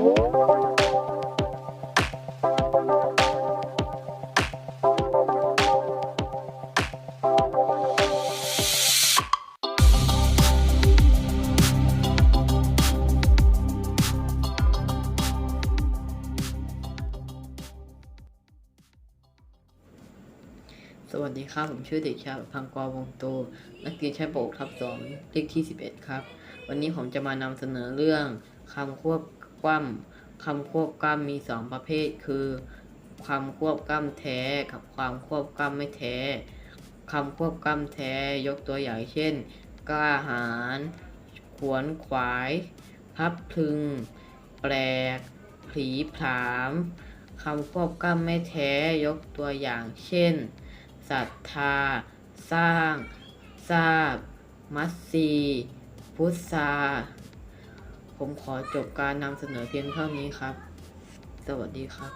สวัสดีครับ ผมชื่อเด็กชายพังกรวงโต นักเรียนชั้นปกทับสองเลขที่ 11 ครับ วันนี้ผมจะมานำเสนอเรื่องคำควบ กล้ำคำควบกล้ำมีสองประเภท คือความควบกล้ำแท้กับความควบกล้ำไม่แท้คำควบกล้ำแท้ยกตัวอย่างเช่น กล้าหาญขวนขวาย พับพึง แปลกผีผามคำควบกล้ำไม่แท้ยกตัวอย่างเช่นศรัทธา สร้าง ทราบ มัสซี พุทธา ผมขอจบการนำเสนอเพียงเท่านี้ครับ สวัสดีครับ